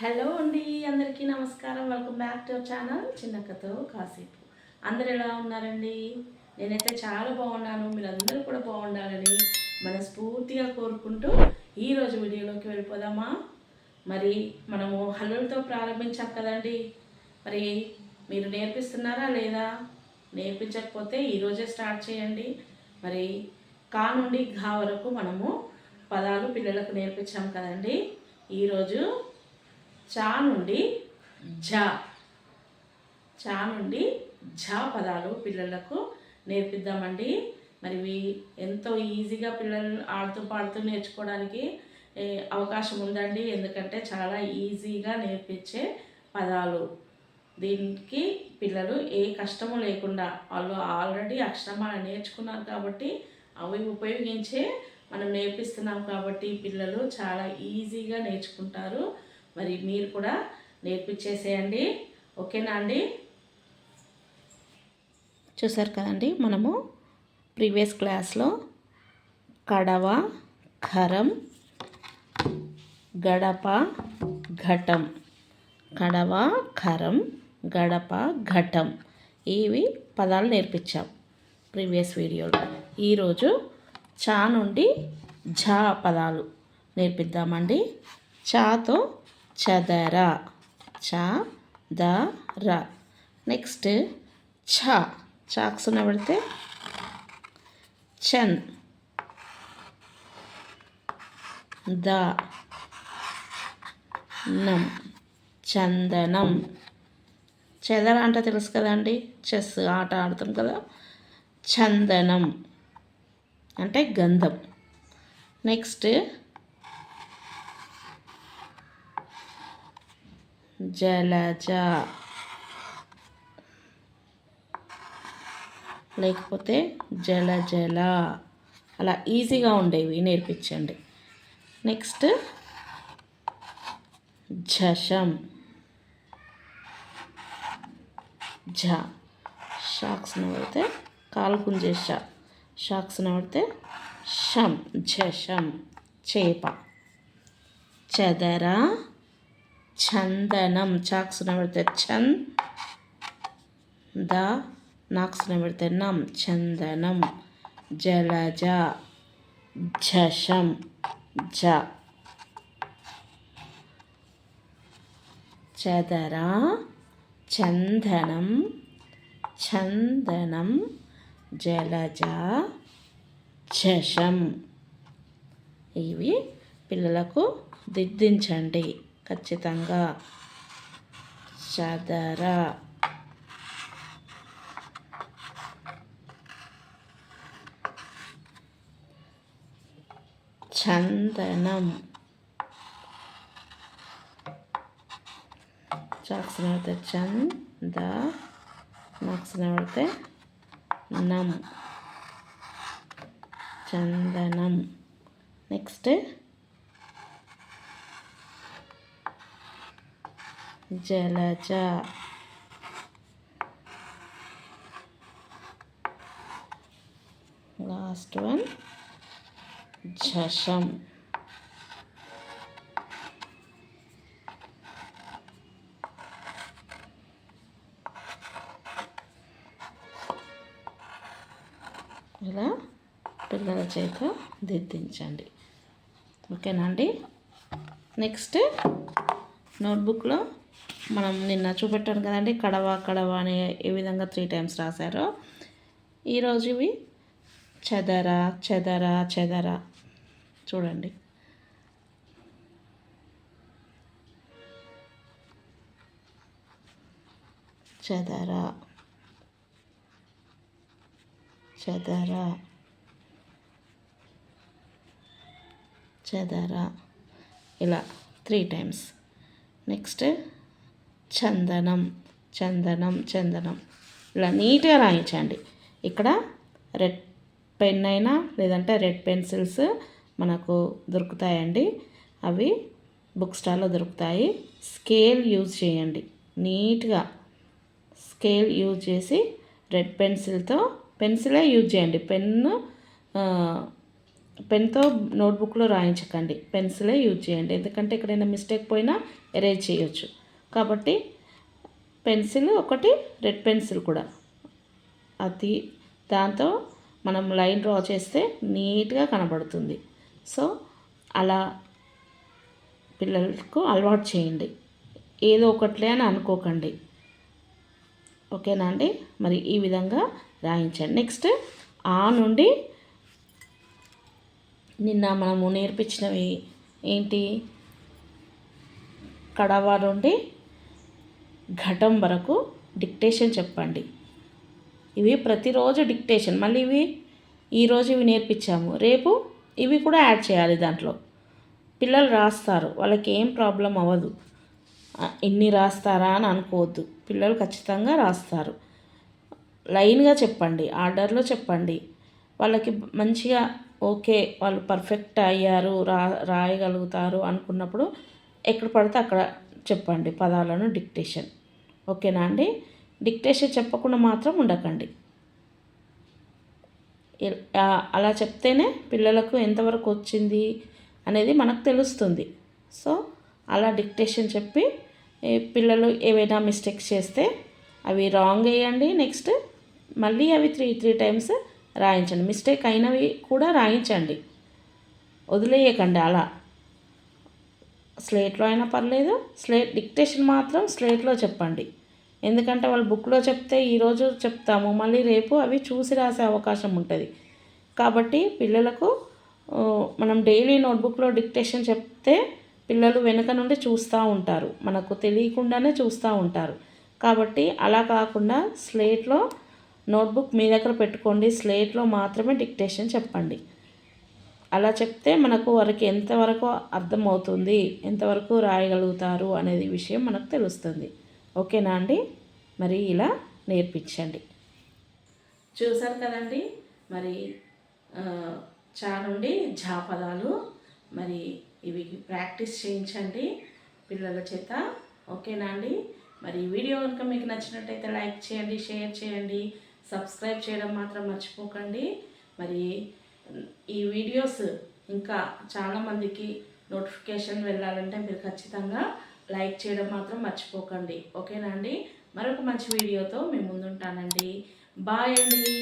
Hello అండి అందరికీ నమస్కారం. Welcome back to our channel చిన్నక్కతో కాసేపు. అందరు ఎలా ఉన్నారండి? నేనైతే చాలా బాగున్నాను. మీరందరూ కూడా బాగుండాలని మనస్ఫూర్తిగా కోరుకుంటూ ఈరోజు వీడియోలోకి వెళ్ళిపోదామా? మరి మనము హల్లులతో ప్రారంభించాం కదండి. మరి మీరు నేర్పిస్తున్నారా లేదా? నేర్పించకపోతే ఈరోజే స్టార్ట్ చేయండి. మరి కా నుండి ఘా వరకు మనము పదాలు పిల్లలకు నేర్పించాం కదండి. ఈరోజు చా నుండి ఝ. చా నుండి ఝ పదాలు పిల్లలకు నేర్పిద్దామండి. మరి ఇవి ఎంతో ఈజీగా పిల్లలు ఆడుతూ పాడుతూ నేర్చుకోవడానికి అవకాశం ఉందండి. ఎందుకంటే చాలా ఈజీగా నేర్పించే పదాలు. దీనికి పిల్లలు ఏ కష్టము లేకుండా వాళ్ళు ఆల్రెడీ అక్షరమాల నేర్చుకున్నారు కాబట్టి అవి ఉపయోగించే మనం నేర్పిస్తున్నాం కాబట్టి పిల్లలు చాలా ఈజీగా నేర్చుకుంటారు. మరి మీరు కూడా నేర్పించేసేయండి. ఓకేనా అండి? చూసారు కదండి మనము ప్రీవియస్ క్లాస్లో కడవ కరం గడప ఘటం. కడవ కరం గడప ఘటం. ఇవి పదాలు నేర్పించాం ప్రీవియస్ వీడియోలో. ఈరోజు చా నుండి ఝా పదాలు నేర్పిద్దామండి. చాతో చదర చ ద ర నెక్స్ట్ ఛ. చాక్సున పెడితే చన్ ద. నం. చందనం. చెదర అంటే తెలుసు కదండి చెస్ ఆట ఆడుతాం కదా? చందనం. అంటే గంధం. నెక్స్ట్ జలజ. లేకపోతే జల జల అలా ఈజీగా ఉండేవి నేర్పించండి. నెక్స్ట్ ఝషం. ఝ. షాక్స్ నవడితే కాలు గుంజే షా. షాక్స్న పడితే షం ఝషం. చేప. చదర. చందనం. చాక్స్ పెడితే చంద్ ద నాక్స్న పెడితే నం. చందనం. జలజ. ఝషం జ. చదర. చందనం. చందనం. జలజ. ఝషం ఇవి పిల్లలకు దిద్దించండి. ఖచ్చితంగా చదర. చందనం. చాక్స్న పడితే చంద నాక్స్న పడితే నం. చందనం. నెక్స్ట్ జలజ. లాస్ట్ వన్ జషం. ఇలా పిల్లల చేత దిద్దించండి. ఓకేనా అండి? నెక్స్ట్ నోట్బుక్లో మనం నిన్న చూపెట్టాను కదండి కడవ కడవ అని ఏ విధంగా త్రీ టైమ్స్ రాశారో. ఈరోజు ఇవి చెదర చెదర చెదర. చూడండి. చెదర చెదర చెదర. ఇలా త్రీ టైమ్స్ నెక్స్ట్ చందనం చందనం చందనం. ఇలా నీట్గా రాయించండి. ఇక్కడ రెడ్ పెన్ అయినా లేదంటే రెడ్ పెన్సిల్స్ మనకు దొరుకుతాయండి. అవి బుక్ స్టాల్లో దొరుకుతాయి. స్కేల్ యూజ్ చేయండి. నీట్గా స్కేల్ యూజ్ చేసి రెడ్ పెన్సిల్తో పెన్సిలే యూజ్ చేయండి. పెన్ను పెన్తో నోట్బుక్లో రాయించకండి. పెన్సిలే యూజ్ చేయండి. ఎందుకంటే ఎక్కడైనా మిస్టేక్ పోయినా ఎరేజ్ చేయొచ్చు. కాబట్టి పెన్సిల్ ఒకటి రెడ్ పెన్సిల్ కూడా. అది దాంతో మనం లైన్ డ్రా చేస్తే నీట్గా కనబడుతుంది. సో అలా పిల్లలకు అలవాటు చేయండి. ఏదో ఒకట్లే అని అనుకోకండి. ఓకేనా అండి? మరి ఈ విధంగా రాయించండి. నెక్స్ట్ ఆ నుండి నిన్న మనము నేర్పించినవి ఏంటి? కడవ నుండి ఘటం వరకు డిక్టేషన్ చెప్పండి. ఇవి ప్రతిరోజు డిక్టేషన్. మళ్ళీ ఇవి ఈరోజు ఇవి నేర్పించాము. రేపు ఇవి కూడా యాడ్ చేయాలి దాంట్లో. పిల్లలు రాస్తారు. వాళ్ళకి ఏం ప్రాబ్లం అవ్వదు. ఇన్ని రాస్తారా అని అనుకోవద్దు. పిల్లలు ఖచ్చితంగా రాస్తారు. లైన్గా చెప్పండి. ఆర్డర్లో చెప్పండి. వాళ్ళకి మంచిగా ఓకే వాళ్ళు పర్ఫెక్ట్ అయ్యారు రా రాయగలుగుతారు అనుకున్నప్పుడు ఎక్కడ పడితే అక్కడ చెప్పండి పదాలను డిక్టేషన్. ఓకేనా అండి? డిక్టేషన్ చెప్పకుండా మాత్రం ఉండకండి. అలా చెప్తేనే పిల్లలకు ఎంతవరకు వచ్చింది అనేది మనకు తెలుస్తుంది. సో అలా డిక్టేషన్ చెప్పి పిల్లలు ఏవైనా మిస్టేక్స్ చేస్తే అవి రాంగ్ వేయండి నెక్స్ట్ మళ్ళీ అవి త్రీ త్రీ టైమ్స్ రాయించండి. మిస్టేక్ అయినవి కూడా రాయించండి. వదిలేయకండి అలా. స్లేట్లో అయినా పర్లేదు స్లేట్ డిక్టేషన్ మాత్రం స్లేట్లో చెప్పండి. ఎందుకంటే వాళ్ళు బుక్లో చెప్తే ఈరోజు చెప్తాము మళ్ళీ రేపు అవి చూసి రాసే అవకాశం ఉంటుంది. కాబట్టి పిల్లలకు మనం డైలీ నోట్బుక్లో డిక్టేషన్ చెప్తే పిల్లలు వెనుక నుండి చూస్తూ ఉంటారు. మనకు తెలియకుండానే చూస్తూ ఉంటారు. కాబట్టి అలా కాకుండా స్లేట్లో నోట్బుక్ మీ దగ్గర పెట్టుకోండి స్లేట్లో మాత్రమే డిక్టేషన్ చెప్పండి. అలా చెప్తే మనకు వారికి ఎంతవరకు అర్థమవుతుంది ఎంతవరకు రాయగలుగుతారు అనేది విషయం మనకు తెలుస్తుంది. ఓకేనా అండి? మరి ఇలా నేర్పించండి. చూసారు కదండి? మరి చా నుండి జాపదాలు మరి ఇవి ప్రాక్టీస్ చేయించండి పిల్లల చేత. ఓకేనా అండి? మరి ఈ వీడియో కనుక మీకు నచ్చినట్టయితే లైక్ చేయండి షేర్ చేయండి సబ్స్క్రైబ్ చేయడం మాత్రం మర్చిపోకండి. మరి ఈ వీడియోస్ ఇంకా చాలామందికి నోటిఫికేషన్ వెళ్ళాలంటే మీరు ఖచ్చితంగా లైక్ చేయడం మాత్రం మర్చిపోకండి. ఓకేనా అండి? మరొక మంచి వీడియోతో మేము ముందుంటానండి. బాయ్ అండి.